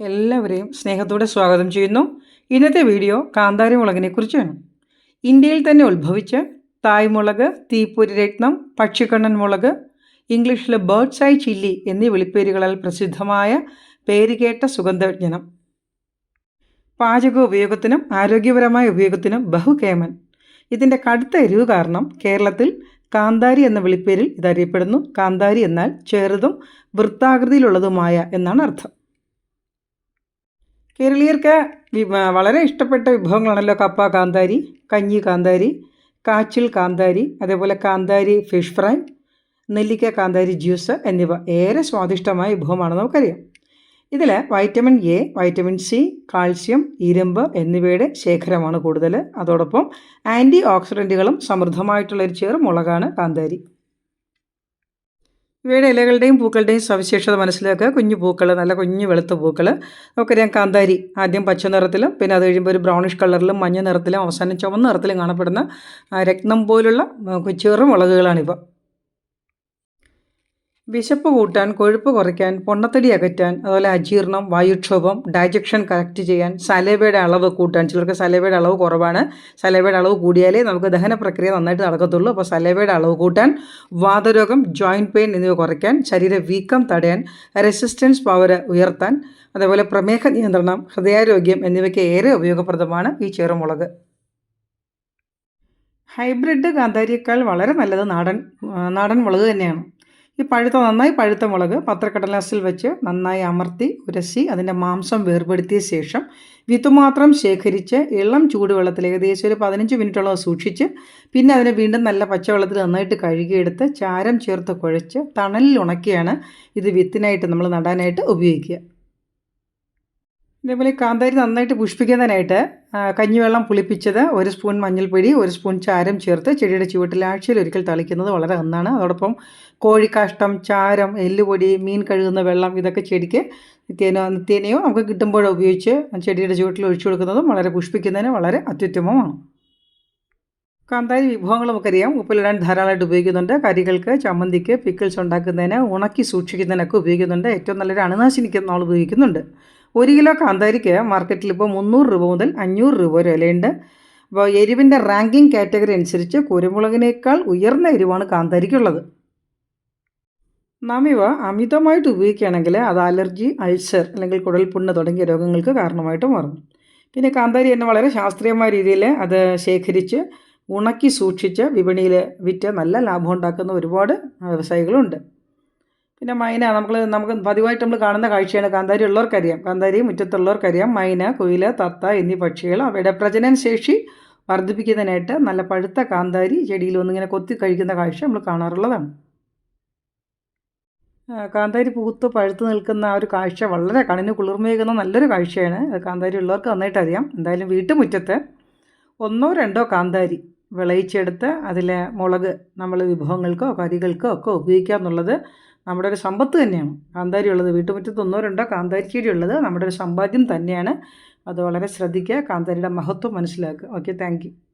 എല്ലാവരെയും സ്നേഹത്തോടെ സ്വാഗതം ചെയ്യുന്നു. ഇന്നത്തെ വീഡിയോ കാന്താരി മുളകിനെ കുറിച്ചാണ് ഇന്ത്യയിൽ തന്നെ ഉത്ഭവിച്ച തായ് മുളക് തീപ്പൊരി രത്നം പക്ഷിക്കണ്ണൻ മുളക് ഇംഗ്ലീഷിൽ ബേർഡ്സ് ഐ ചില്ലി എന്നീ വിളിപ്പേരുകളാൽ പ്രസിദ്ധമായ പേരുകേട്ട സുഗന്ധജ്ഞനം പാചക ഉപയോഗത്തിനും ആരോഗ്യപരമായ ഉപയോഗത്തിനും ബഹുകേമൻ. ഇതിന്റെ കടുത്ത എരിവ് കാരണം കേരളത്തിൽ കാന്താരി എന്ന വിളിപ്പേരിൽ ഇതറിയപ്പെടുന്നു. കാന്താരി എന്നാൽ ചെറുതും വൃത്താകൃതിയിലുള്ളതുമായ എന്നാണ് അർത്ഥം. കേരളീയർക്ക് വളരെ ഇഷ്ടപ്പെട്ട വിഭവങ്ങളാണല്ലോ കപ്പ കാന്താരി കഞ്ഞി കാന്താരി കാച്ചിൽ കാന്താരി അതേപോലെ കാന്താരി ഫിഷ് ഫ്രൈ നെല്ലിക്ക കാന്താരി ജ്യൂസ് എന്നിവ ഏറെ സ്വാദിഷ്ടമായ വിഭവമാണെന്ന് നമുക്കറിയാം. ഇതിൽ vitamin A vitamin C calcium ഇരുമ്പ് എന്നിവയുടെ ശേഖരമാണ് കൂടുതൽ അതോടൊപ്പം ആന്റി ഓക്സിഡന്റുകളും സമൃദ്ധമായിട്ടുള്ള ഒരു ചേർ മുളകാണ് കാന്താരി. ഇവയുടെ ഇലകളുടെയും പൂക്കളുടെയും സവിശേഷത മനസ്സിലാക്കുക. കുഞ്ഞു പൂക്കൾ നല്ല കുഞ്ഞു വെളുത്ത പൂക്കൾ നമുക്കറിയാം കാന്താരി ആദ്യം പച്ച നിറത്തിലും പിന്നെ അത് കഴിയുമ്പോൾ ഒരു ബ്രൗണിഷ് കളറിലും മഞ്ഞ നിറത്തിലും അവസാനം ചുവന്ന നിറത്തിലും കാണപ്പെടുന്ന രക്തം പോലുള്ള ചെറു മുളകുകളാണിവ വിശപ്പ് കൂട്ടാൻ കൊഴുപ്പ് കുറയ്ക്കാൻ പൊണ്ണത്തടി അകറ്റാൻ അതുപോലെ അജീർണം വായുക്ഷോഭം ഡൈജക്ഷൻ കറക്റ്റ് ചെയ്യാൻ സലവയുടെ അളവ് കൂട്ടാൻ ചിലർക്ക് സലവയുടെ അളവ് കുറവാണ്. സലവയുടെ അളവ് കൂടിയാലേ നമുക്ക് ദഹന പ്രക്രിയ നന്നായിട്ട് നടക്കത്തുള്ളൂ. അപ്പോൾ സലവയുടെ അളവ് കൂട്ടാൻ വാതരോഗം ജോയിന്റ് പെയിൻ എന്നിവ കുറയ്ക്കാൻ ശരീര വീക്കം തടയാൻ റെസിസ്റ്റൻസ് പവർ ഉയർത്താൻ അതേപോലെ പ്രമേഹ നിയന്ത്രണം ഹൃദയാരോഗ്യം എന്നിവയ്ക്ക് ഏറെ ഉപയോഗപ്രദമാണ് ഈ ചെറുമുളക്. ഹൈബ്രിഡ് കാന്താരിയേക്കാൾ വളരെ നല്ലത് നാടൻ നാടൻ മുളക് തന്നെയാണ്. ഈ പഴുത്ത നന്നായി പഴുത്ത മുളക് പത്രക്കടലാസിൽ വെച്ച് നന്നായി അമർത്തി ഉരസി അതിന്റെ മാംസം വേർപെടുത്തിയ ശേഷം വിത്ത് മാത്രം ശേഖരിച്ച് ഇളം ചൂടുവെള്ളത്തിൽ ഏകദേശം ഒരു പതിനഞ്ച് മിനിറ്റോളം സൂക്ഷിച്ച് പിന്നെ അതിനെ വീണ്ടും നല്ല പച്ചവെള്ളത്തിൽ നന്നായിട്ട് കഴുകിയെടുത്ത് ചാരം ചേർത്ത് കുഴച്ച് തണലിൽ ഉണക്കിയാണ് ഇത് വിത്തിനായിട്ട് നമ്മൾ നടാനായിട്ട് ഉപയോഗിക്കുക. ഇതേപോലെ കാന്താരി നന്നായിട്ട് പുഷ്പിക്കുന്നതിനായിട്ട് കഞ്ഞിവെള്ളം പുളിപ്പിച്ചത് ഒരു സ്പൂൺ മഞ്ഞൾപ്പൊടി ഒരു സ്പൂൺ ചാരം ചേർത്ത് ചെടിയുടെ ചുവട്ടിൽ ആഴ്ചയിൽ ഒരിക്കൽ തളിക്കുന്നത് വളരെ നന്നാണ്. അതോടൊപ്പം കോഴിക്കാഷ്ടം ചാരം എല്ലുപൊടി മീൻ കഴുകുന്ന വെള്ളം ഇതൊക്കെ ചെടിക്ക് നിത്യേനോ നിത്യേനയോ നമുക്ക് കിട്ടുമ്പോഴോ ഉപയോഗിച്ച് ചെടിയുടെ ചുവട്ടിൽ ഒഴിച്ചു കൊടുക്കുന്നതും വളരെ പുഷ്പിക്കുന്നതിന് വളരെ അത്യുത്തമമാണ്. കാന്താരി വിഭവങ്ങൾ നമുക്കറിയാം. ഉപ്പിലിടാൻ ധാരാളമായിട്ട് ഉപയോഗിക്കുന്നുണ്ട്. കറികൾക്ക് ചമ്മന്തിക്ക് പിക്കിൾസ് ഉണ്ടാക്കുന്നതിന് ഉണക്കി സൂക്ഷിക്കുന്നതിനൊക്കെ ഉപയോഗിക്കുന്നുണ്ട്. ഏറ്റവും നല്ലൊരു അണുനാശിനിക്ക് നമ്മൾ ഉപയോഗിക്കുന്നുണ്ട്. ഒരു കിലോ കാന്താരിക്ക് മാർക്കറ്റിൽ ഇപ്പോൾ മുന്നൂറ് രൂപ മുതൽ അഞ്ഞൂറ് രൂപ വരെ വിലയുണ്ട്. അപ്പോൾ എരിവിന്റെ റാങ്കിങ് കാറ്റഗറി അനുസരിച്ച് കുരുമുളകിനേക്കാൾ ഉയർന്ന എരിവാണ് കാന്താരിക്കുള്ളത്. നാം ഇവ അമിതമായിട്ട് ഉപയോഗിക്കുകയാണെങ്കിൽ അത് അലർജി അൾസർ അല്ലെങ്കിൽ കുടൽ പുണ്ണ് തുടങ്ങിയ രോഗങ്ങൾക്ക് കാരണമായിട്ട് മാറും. പിന്നെ കാന്താരി തന്നെ വളരെ ശാസ്ത്രീയമായ രീതിയിൽ അത് ശേഖരിച്ച് ഉണക്കി സൂക്ഷിച്ച് വിപണിയിൽ വിറ്റ് നല്ല ലാഭം ഉണ്ടാക്കുന്ന ഒരുപാട് വ്യവസായികളുണ്ട്. പിന്നെ മൈന നമ്മൾ നമുക്ക് പതിവായിട്ട് നമ്മൾ കാണുന്ന കാഴ്ചയാണ് കാന്താരി ഉള്ളവർക്കറിയാം. കാന്താരി മുറ്റത്തുള്ളവർക്കറിയാം. മൈന കുയില തത്ത എന്നീ പക്ഷികൾ അവയുടെ പ്രജനന ശേഷി വർദ്ധിപ്പിക്കുന്നതിനായിട്ട് നല്ല പഴുത്ത കാന്താരി ചെടിയിൽ വന്നിങ്ങനെ കൊത്തി കഴിക്കുന്ന കാഴ്ച നമ്മൾ കാണാറുള്ളതാണ്. കാന്താരി പൂത്ത് പഴുത്ത് നിൽക്കുന്ന ആ ഒരു കാഴ്ച വളരെ കണ്ണിന് കുളിർമയേക്കുന്ന നല്ലൊരു കാഴ്ചയാണ്. കാന്താരി ഉള്ളവർക്ക് നന്നായിട്ട് അറിയാം എന്തായാലും വീട്ടുമുറ്റത്ത് ഒന്നോ രണ്ടോ കാന്താരി വിളയിച്ചെടുത്ത് അതിലെ മുളക് നമ്മൾ വിഭവങ്ങൾക്കോ കറികൾക്കോ ഒക്കെ ഉപയോഗിക്കുക എന്നുള്ളത് നമ്മുടെ ഒരു സമ്പത്ത് തന്നെയാണ്. കാന്താരി ഉള്ളത് വീട്ടുമുറ്റത്ത് ഒന്നോ രണ്ടോ കാന്താരി ചെടി ഉള്ളത് നമ്മുടെ ഒരു സമ്പാദ്യം തന്നെയാണ്. അത് വളരെ ശ്രദ്ധിക്കുക കാന്താരിയുടെ മഹത്വം മനസ്സിലാക്കുക. Okay thank